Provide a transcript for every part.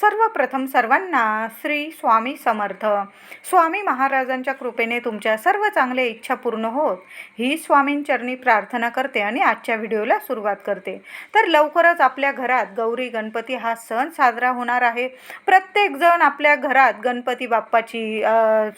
सर्वप्रथम सर्वांना श्री स्वामी समर्थ. स्वामी महाराजांच्या कृपेने तुमच्या सर्व चांगल्या इच्छा पूर्ण होत. ही स्वामींचरणी प्रार्थना करते आणि आजच्या व्हिडिओला सुरुवात करते. तर लवकरच आपल्या घरात गौरी गणपती हा सण साजरा होणार आहे. प्रत्येकजण आपल्या घरात गणपती बाप्पाची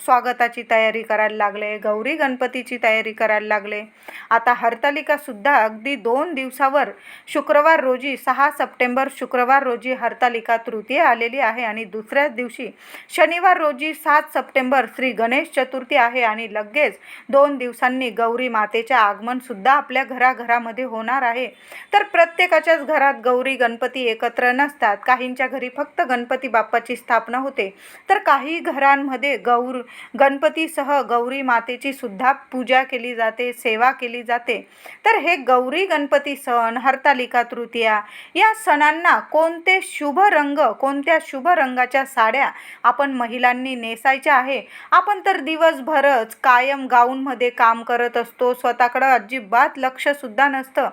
स्वागताची तयारी करायला लागले गौरी गणपतीची तयारी करायला लागले. आता हरतालिकासुद्धा अगदी दोन दिवसावर शुक्रवार रोजी सहा सप्टेंबर शुक्रवार रोजी हरतालिका तृतीय आलेली आहे आणि दुसऱ्याच दिवशी शनिवार रोजी सात सप्टेंबर श्री गणेश चतुर्थी आहे आणि लगेच दोन दिवसांनी गौरी मातेचे आगमनसुद्धा आपल्या घराघरामध्ये होणार आहे. तर प्रत्येकाच्याच घरात गौरी गणपती एकत्र नसतात. काहींच्या घरी फक्त गणपती बाप्पाची स्थापना होते. तर काही घरांमध्ये गौर गणपतीसह गौरी मातेची सुद्धा पूजा केली जाते सेवा केली जाते. तर हे गौरी गणपती सण हरतालिका तृतीया या सणांना कोणते शुभ रंग कोण कोणत्या शुभ रंगाच्या साड्या आपण महिलांनी नेसायच्या आहे? आपण तर दिवसभरच कायम गाऊनमध्ये काम करत असतो स्वतःकडं अजिबात लक्षसुद्धा नसतं.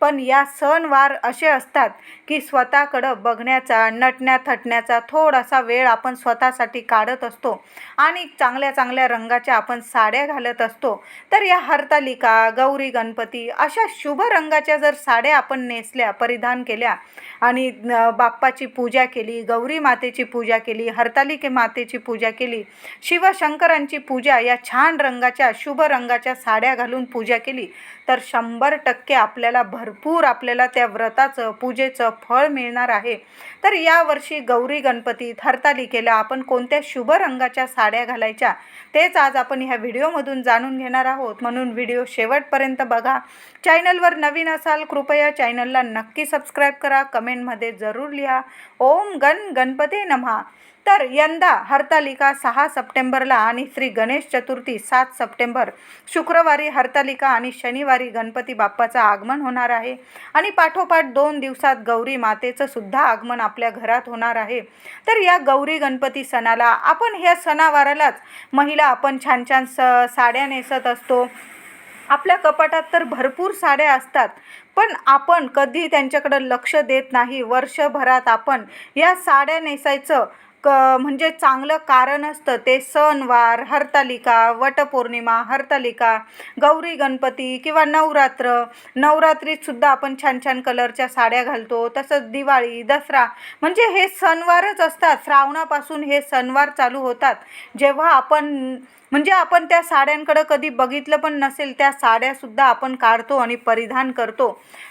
पण या सणवार असे असतात की स्वतःकडं बघण्याचा नटण्या थटण्याचा थोडासा वेळ आपण स्वतःसाठी काढत असतो आणि चांगल्या चांगल्या रंगाच्या आपण साड्या घालत असतो. तर या हरतालिका गौरी गणपती अशा शुभ रंगाच्या जर साड्या आपण नेसल्या परिधान केल्या आणि बाप्पाची पूजा केली गौरी मातेची पूजा केली हरतालिके मातेची पूजा केली शिवशंकरांची पूजा या छान रंगाच्या शुभ रंगाच्या साड्या घालून पूजा केली. तर शंभर टक्के आपल्याला भरपूर आपल्याला त्या व्रताचं पूजेचं फळ मिळणार आहे. तर यावर्षी गौरी गणपतीत हरतालिकेला आपण कोणत्या शुभ रंगाच्या साड्या घालायच्या तेच आज आपण ह्या व्हिडिओमधून जाणून घेणार आहोत. म्हणून व्हिडिओ शेवटपर्यंत बघा. चॅनलवर नवीन असाल कृपया चॅनलला नक्की सबस्क्राईब करा. कमेंटमध्ये जरूर लिहा. ओम गण गणपते नमहा. तर यंदा हरतालिका सहा सप्टेंबरला आणि श्री गणेश चतुर्थी सात सप्टेंबर. शुक्रवारी हरतालिका आणि शनिवारी गणपती बाप्पाचं आगमन होणार आहे. आणि पाठोपाठ दोन दिवसात गौरी मातेचं सुद्धा आगमन आपल्या घरात होणार आहे. तर या गौरी गणपती सणाला आपण ह्या सणावारालाच महिला आपण छान छान स साड्या नेसत असतो. आपल्या कपाटात तर भरपूर साड्या असतात पण आपण कधी त्यांच्याकडं लक्ष देत नाही. वर्षभरात आपण या साड्या नेसायचं क म्हणजे चांगलं कारण असतं ते सणवार हरतालिका वटपौर्णिमा हरतालिका गौरी गणपती किंवा नवरात्र. नवरात्रीतसुद्धा आपण छान छान कलरच्या साड्या घालतो तसंच दिवाळी दसरा. म्हणजे हे सणवारच असतात. श्रावणापासून हे सणवार चालू होतात. जेव्हा आपण म्हणजे आपण त्या साड्यांकडं कधी बघितलं पण नसेल त्या साड्यासुद्धा आपण काढतो आणि परिधान करतो.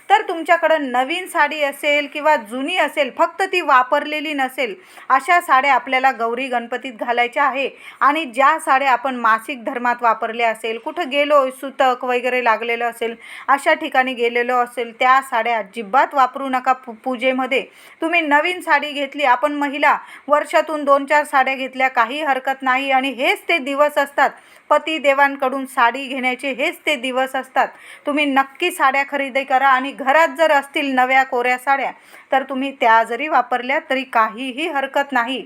तर तुमच्याकडं नवीन साडी असेल किंवा जुनी असेल फक्त ती वापरलेली नसेल अशा साड्या आपल्याला गौरी गणपतीत घालायच्या आहे. आणि ज्या साड्या आपण मासिक धर्मात वापरल्या असेल कुठं गेलो सुतक वगैरे लागलेलं असेल अशा ठिकाणी गेलेलो असेल त्या साड्या अजिबात वापरू नका पू पूजेमध्ये. तुम्ही नवीन साडी घेतली आपण महिला वर्षातून दोन चार साड्या घेतल्या काही हरकत नाही आणि हेच ते दिवस असतात. पती देवांकडून साडी घेण्याचे हेच ते दिवस असतात. तुम्ही नक्की साड्या खरेदी करा आणि घरात जर असतील नव्या कोऱ्या साड्या तर तुम्ही त्या जरी वापरल्या तरी काहीही हरकत नाही.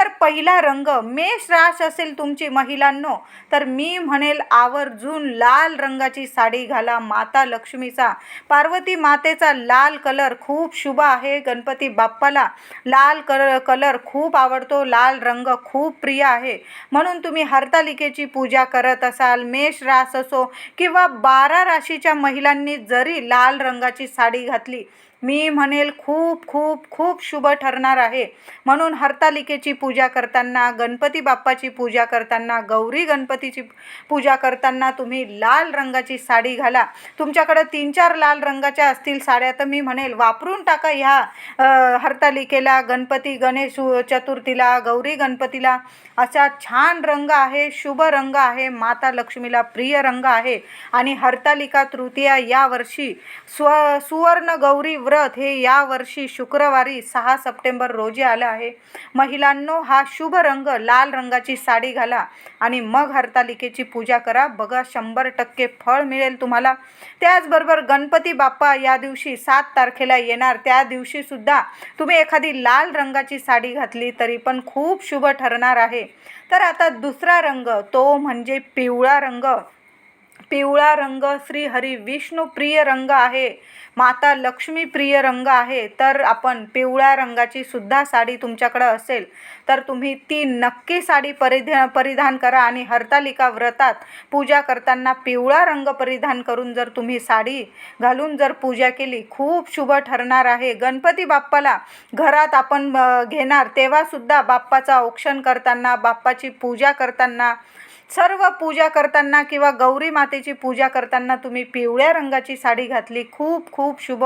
तर पहिला रंग मेष रास असेल तुमची महिलांनो. तर मी म्हणेल आवर्जून लाल रंगाची साडी घाला माता लक्ष्मीचा. पार्वती मातेचा लाल कलर खूप शुभ आहे गणपती बाप्पाला लाल कलर कलर खूप आवडतो लाल रंग खूप प्रिय आहे. म्हणून तुम्ही हरतालिकेची पूजा करत असाल मेष रास असो किंवा बारा राशीच्या महिलांनी जरी लाल रंगाची साडी घातली मी म्हणेल खूप खूप खूप शुभ ठरणार आहे. म्हणून हरतालिकेची पूजा पूजा करताना गणपती बाप्पाची पूजा करताना गौरी गणपतीची पूजा करताना तुम्ही लाल रंगाची साडी घाला. तुमच्याकडं तीन चार लाल रंगाच्या असतील साड्या तर मी म्हणेल वापरून टाका ह्या हरतालिकेला गणपती गणेश चतुर्थीला गौरी गणपतीला. असा छान रंग आहे शुभ रंग आहे माता लक्ष्मीला प्रिय रंग आहे. आणि हरतालिका तृतीया यावर्षी स्व सुवर्ण गौरी व्रत हे यावर्षी शुक्रवारी सहा सप्टेंबर रोजी आलं आहे. महिलांना हा शुभ रंग लाल रंगाची साडी घाला आणि मग हरतालिकेची पूजा करा. बघा शंभर टक्के फळ मिळेल तुम्हाला. त्याचबरोबर गणपती बाप्पा या दिवशी सात तारखेला येणार. त्या दिवशीसुद्धा तुम्ही एखादी लाल रंगाची साडी घातली तरी पण खूप शुभ ठरणार आहे. तर आता दुसरा रंग तो म्हणजे पिवळा रंग. पिवळा रंग श्री हरी विष्णू प्रिय रंग आहे माता लक्ष्मी प्रिय रंग आहे तर आपण पिवळ्या रंगाची सुद्धा साडी तुमच्याकडं असेल तर तुम्ही ती नक्की साडी परिधा परिधान करा आणि हरतालिका व्रतात पूजा करताना पिवळा रंग परिधान करून जर तुम्ही साडी घालून जर पूजा केली खूप शुभ ठरणार आहे. गणपती बाप्पाला घरात आपण घेणार तेव्हासुद्धा बाप्पाचं औक्षण करताना बाप्पाची पूजा करताना सर्व पूजा करताना किंवा गौरी मातेची पूजा करताना तुम्ही पिवळ्या रंगाची साडी घातली. खूप खूप शुभ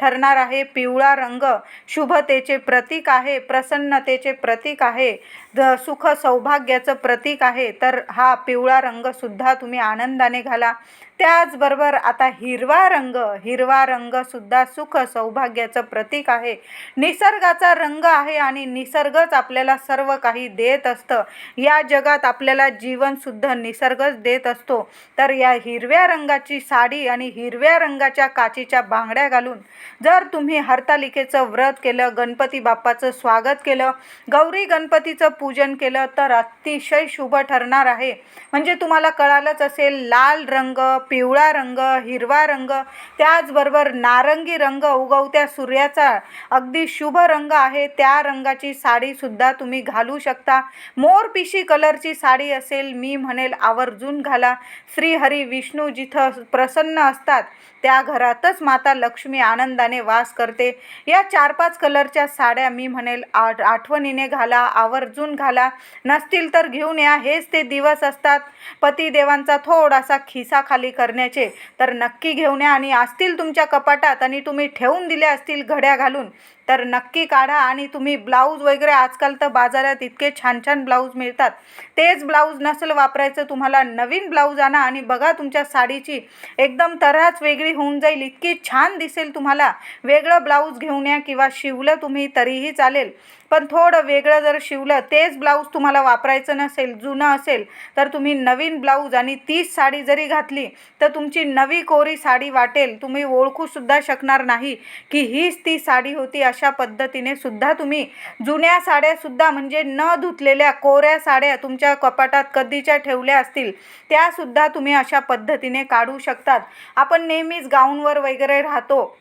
ठरणार आहे. पिवळा रंग शुभतेचे प्रतीक आहे. प्रसन्नतेचे प्रतीक आहे. द सुख सौभाग्याचं प्रतीक आहे. तर हा पिवळा रंगसुद्धा तुम्ही आनंदाने घाला. त्याचबरोबर आता हिरवा रंग हिरवा रंगसुद्धा सुख सौभाग्याचं प्रतीक आहे. निसर्गाचा रंग आहे आणि निसर्गच आपल्याला सर्व काही देत असतं. या जगात आपल्याला जीवन सुद्धा निसर्गच देत असतो. तर या हिरव्या रंगाची साडी आणि हिरव्या रंगाच्या काचीच्या बांगड्या घालून जर तुम्ही हरतालिकेचं व्रत केलं गणपती बाप्पाचं स्वागत केलं गौरी गणपतीचं पूजन केलं तर अतिशय शुभ ठरणार आहे. म्हणजे तुम्हाला कळालंच असेल लाल रंग पिवळा रंग हिरवा रंग त्याचबरोबर नारंगी रंग उगवत्या सूर्याचा अगदी शुभ रंग आहे. त्या रंगाची साडीसुद्धा तुम्ही घालू शकता. मोरपिशी कलरची साडी असेल मी म्हणेल आवर्जून घाला. श्रीहरी विष्णू जिथं प्रसन्न असतात त्या घरातच माता लक्ष्मी आनंदाने वास करते. या चार पाच कलरच्या साड्या मी म्हणेल आठ आठवणीने घाला आवर्जून घाला. नसतील तर घेऊन या हेच ते दिवस असतात. पतिदेवांचा थोडासा खिसा खाली करण्याचे तर नक्की घेऊन या. आणि असतील तुमच्या कपाटात आणि तुम्ही ठेवून दिल्या असतील घड्या घालून तर नक्की काढा आणि तुम्ही ब्लाऊज वगैरे आजकाल तर बाजारात इतके छान छान ब्लाऊज मिळतात. तेच ब्लाऊज नसेल वापरायचं तुम्हाला नवीन ब्लाऊज आणा आणि बघा तुमच्या साडीची एकदम तऱ्हाच वेगळी होऊन जाईल इतकी छान दिसेल तुम्हाला. वेगळं ब्लाऊज घेऊन या किंवा शिवलं तुम्ही तरीही चालेल. पण थोडं वेगळं जर शिवलं तेच ब्लाऊज तुम्हाला वापरायचं नसेल जुनं असेल तर तुम्ही नवीन ब्लाऊज आणि तीच साडी जरी घातली तर तुमची नवी कोरी साडी वाटेल. तुम्ही ओळखूसुद्धा शकणार नाही की हीच ती साडी होती. अशा पद्धतीने सुद्धा तुम्ही जुन्या साड्यासुद्धा म्हणजे न धुतलेल्या कोऱ्या साड्या तुमच्या कपाटात कधीच्या ठेवल्या असतील त्यासुद्धा तुम्ही अशा पद्धतीने काढू शकतात. आपण नेहमीच गाऊनवर वगैरे राहतो.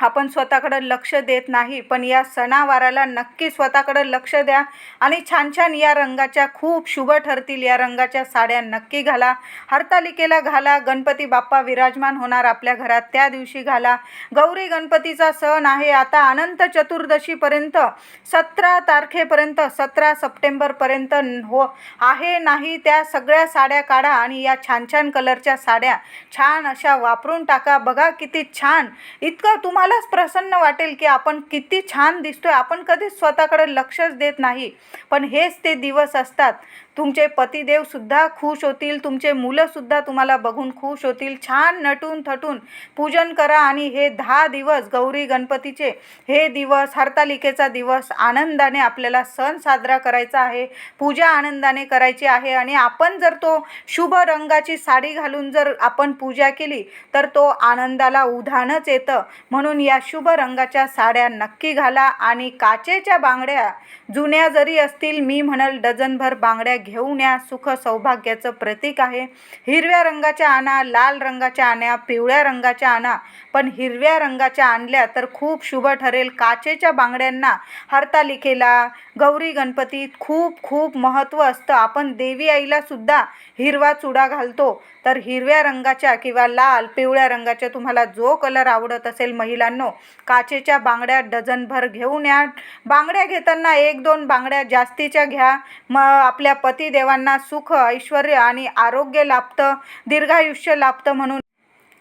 आपण स्वतःकडं लक्ष देत नाही पण या सणावाराला नक्की स्वतःकडं लक्ष द्या आणि छान छान या रंगाच्या खूप शुभ ठरतील या रंगाच्या साड्या नक्की घाला. हरतालिकेला घाला गणपती बाप्पा विराजमान होणार आपल्या घरात त्या दिवशी घाला. गौरी गणपतीचा सण आहे आता अनंत चतुर्दशीपर्यंत सतरा तारखेपर्यंत सतरा सप्टेंबरपर्यंत हो आहे नाही त्या सगळ्या साड्या काढा आणि या छान छान कलरच्या साड्या छान अशा वापरून टाका. बघा किती छान. इतकं तुम्हाला तुम्हालाच प्रसन्न वाटेल की आपण किती छान दिसतोय. आपण कधीच स्वतःकडे लक्षच देत नाही. पण हेच ते दिवस असतात. तुमचे पतिदेवसुद्धा खुश होतील तुमचे मुलंसुद्धा तुम्हाला बघून खुश होतील. छान नटून थटून पूजन करा आणि हे दहा दिवस गौरी गणपतीचे हे दिवस हरतालिकेचा दिवस आनंदाने आपल्याला सण साजरा करायचा आहे पूजा आनंदाने करायची आहे आणि आपण जर तो शुभ रंगाची साडी घालून जर आपण पूजा केली तर तो आनंदाला उधाणच येतं. म्हणून या शुभ रंगाच्या साड्या नक्की घाला आणि काचेच्या बांगड्या जुन्या जरी असतील मी म्हणाल डझनभर बांगड्या घेऊन या. सुख सौभाग्याचं प्रतीक आहे. हिरव्या रंगाच्या आणा लाल रंगाच्या आणा पिवळ्या रंगाच्या आणा. पण हिरव्या रंगाच्या आणल्या तर खूप शुभ ठरेल. काचेच्या बांगड्यांना हरतालिकेला गौरी गणपतीत खूप खूप महत्त्व असतं. आपण देवी आईला सुद्धा हिरवा चुडा घालतो. तर हिरव्या रंगाच्या किंवा लाल पिवळ्या रंगाच्या तुम्हाला जो कलर आवडत असेल महिलांनो काचेच्या बांगड्या डझनभर घेऊन या. बांगड्या घेताना एक दोन बांगड्या जास्तीच्या घ्या. मग आपल्या पतिदेवांना सुख ऐश्वर आणि आरोग्य लाभतं दीर्घायुष्य लाभतं म्हणून.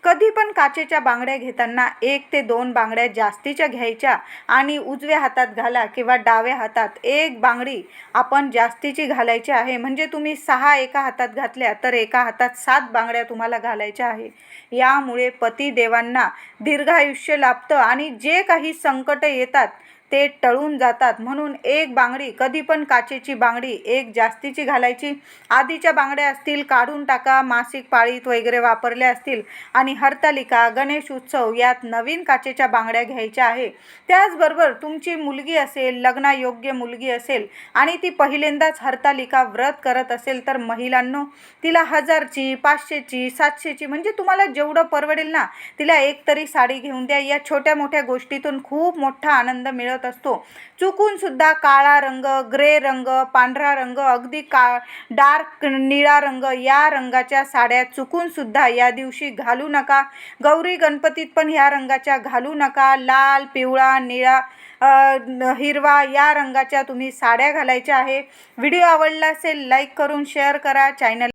कधी पण काचेच्या बांगड्या घेताना एक ते दोन बांगड्या जास्तीच्या घ्यायच्या आणि उजव्या हातात घाला किंवा डाव्या हातात एक बांगडी आपण जास्तीची घालायची आहे. म्हणजे तुम्ही सहा एका हातात घातल्या तर एका हातात सात बांगड्या तुम्हाला घालायच्या आहे. यामुळे पतिदेवांना दीर्घायुष्य लाभतं आणि जे काही संकट येतात ते टळून जातात. म्हणून एक बांगडी कधी पण काचेची बांगडी एक जास्तीची घालायची. आधीच्या बांगड्या असतील काढून टाका मासिक पाळीत वगैरे वापरल्या असतील. आणि हरतालिका गणेश उत्सव यात नवीन काचेच्या बांगड्या घ्यायच्या आहे. त्याचबरोबर तुमची मुलगी असेल लग्नायोग्य मुलगी असेल आणि ती पहिल्यांदाच हरतालिका व्रत करत असेल तर महिलांनो तिला हजारची पाचशेची सातशेची म्हणजे तुम्हाला जेवढं परवडेल ना तिला एक तरी साडी घेऊन द्या. या छोट्या मोठ्या गोष्टीतून खूप मोठा आनंद मिळत असतो. चुकून सुद्धा काळा रंग ग्रे रंग पांढरा रंग अगदी का डार्क निळा रंग या रंगाच्या साड्या चुकून सुद्धा या दिवशी घालू नका. गौरी गणपतीत पण ह्या रंगाच्या घालू नका. लाल पिवळा निळा हिरवा या रंगाच्या तुम्ही साड्या घालायच्या आहे. व्हिडिओ आवडला असेल लाईक करून शेअर करा. चॅनल